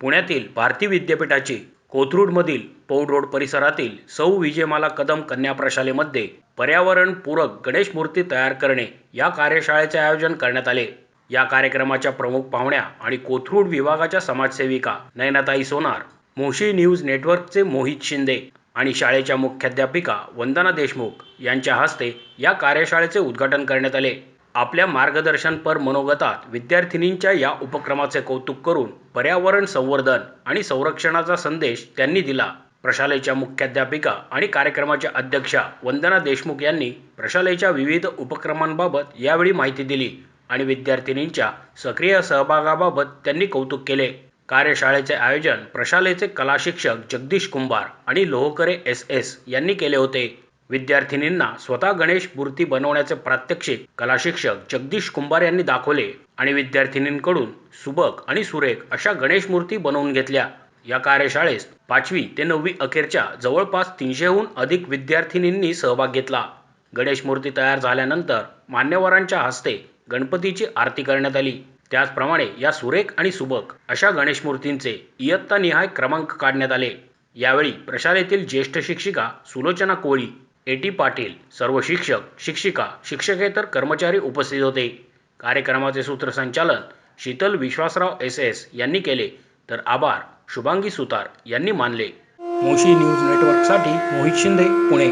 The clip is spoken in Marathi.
पुण्यातील भारती विद्यापीठाची कोथरूडमधील पौड रोड परिसरातील सौ विजयमाला कदम कन्या प्रशालेमध्ये पर्यावरणपूरक गणेश मूर्ती तयार करणे या कार्यशाळेचे आयोजन करण्यात आले. या कार्यक्रमाच्या प्रमुख पाहुण्या आणि कोथरूड विभागाच्या समाजसेविका नयनाताई सोनार मोशी न्यूज नेटवर्कचे मोहित शिंदे आणि शाळेच्या मुख्याध्यापिका वंदना देशमुख यांच्या हस्ते या कार्यशाळेचे उद्घाटन करण्यात आले. आपल्या मार्गदर्शनपर मनोगतात विद्यार्थिनींच्या या उपक्रमाचे कौतुक करून पर्यावरण संवर्धन आणि संरक्षणाचा संदेश त्यांनी दिला. प्रशालेच्या मुख्याध्यापिका आणि कार्यक्रमाच्या अध्यक्षा वंदना देशमुख यांनी प्रशालेच्या विविध उपक्रमांबाबत यावेळी माहिती दिली आणि विद्यार्थिनींच्या सक्रिय सहभागाबाबत त्यांनी कौतुक केले. कार्यशाळेचे आयोजन प्रशालेचे कला शिक्षक जगदीश कुंभार आणि लोहकरे एस एस यांनी केले होते. विद्यार्थिनींना स्वतः गणेश मूर्ती बनवण्याचे प्रात्यक्षिक कला शिक्षक जगदीश कुंभार यांनी दाखवले आणि विद्यार्थिनींकडून सुबक आणि सुरेख अशा गणेश मूर्ती बनवून घेतल्या. या कार्यशाळेस पाचवी ते नववी अखेरच्या जवळपास तीनशेहून अधिक विद्यार्थिनींनी सहभाग घेतला. गणेश मूर्ती तयार झाल्यानंतर मान्यवरांच्या हस्ते गणपतीची आरती करण्यात आली. त्याचप्रमाणे या सुरेख आणि सुबक अशा गणेश मूर्तींचे इयत्तानिहाय क्रमांक काढण्यात आले. यावेळी प्रशालेतील ज्येष्ठ शिक्षिका सुलोचना कोळी ए टी पाटील सर्व शिक्षक शिक्षिका शिक्षकेतर कर्मचारी उपस्थित होते. कार्यक्रमाचे सूत्रसंचालन शीतल विश्वासराव एस एस यांनी केले. तर आभार शुभांगी सुतार यांनी मानले. मोशी न्यूज नेटवर्कसाठी मोहित शिंदे पुणे.